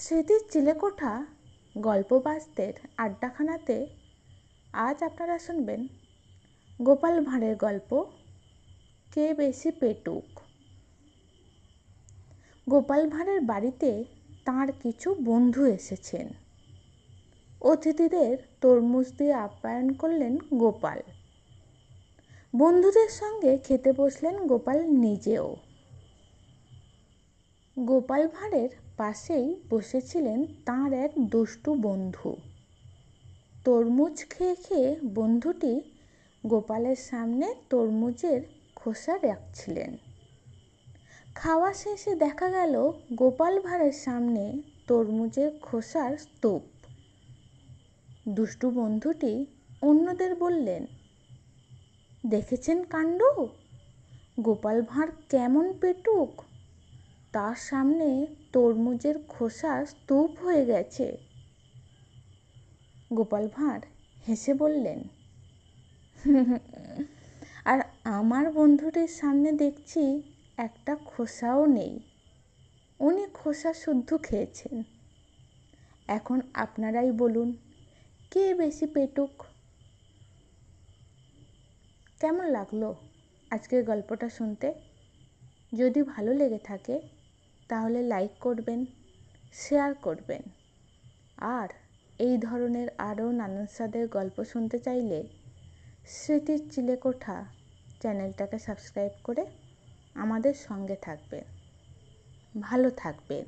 স্মৃতির চিলেকোঠা গল্পবাসদের আড্ডাখানাতে আজ আপনারা শুনবেন গোপাল ভাঁড়ের গল্প, কে বেশি পেটুক? গোপাল ভাঁড়ের বাড়িতে তাঁর কিছু বন্ধু এসেছেন। অতিথিদের তরমুজ দিয়ে আপ্যায়ন করলেন গোপাল। বন্ধুদের সঙ্গে খেতে বসলেন গোপাল নিজেও। গোপাল ভাঁড়ের পাশেই বসেছিলেন তাঁর এক দুষ্টু বন্ধু। তরমুজ খেয়ে খেয়ে বন্ধুটি গোপালের সামনে তরমুজের খোসা রাখছিলেন। খাওয়া শেষে দেখা গেল গোপাল ভাঁড়ের সামনে তরমুজের খোসার স্তূপ। দুষ্টু বন্ধুটি অন্যদের বললেন, দেখেছেন কাণ্ড? গোপাল ভাঁড় কেমন পেটুক? তার সামনে তরমুজের খোসা স্তূপ হয়ে গেছে। গোপাল ভাঁড় হেসে বললেন, আর আমার বন্ধুটির সামনে দেখছি একটা খোসাও নেই। উনি খোসা শুদ্ধ খেয়েছেন। এখন আপনারাই বলুন, কে বেশি পেটুক? কেমন লাগল আজকের গল্পটা শুনতে? যদি ভালো লেগে থাকে তাহলে লাইক করবেন শেয়ার করবেন। আর এই ধরনের আরও নানান স্বাদের গল্প শুনতে চাইলে স্মৃতির চিলেকোঠা চ্যানেলটাকে সাবস্ক্রাইব করে আমাদের সঙ্গে থাকবেন। ভালো থাকবেন।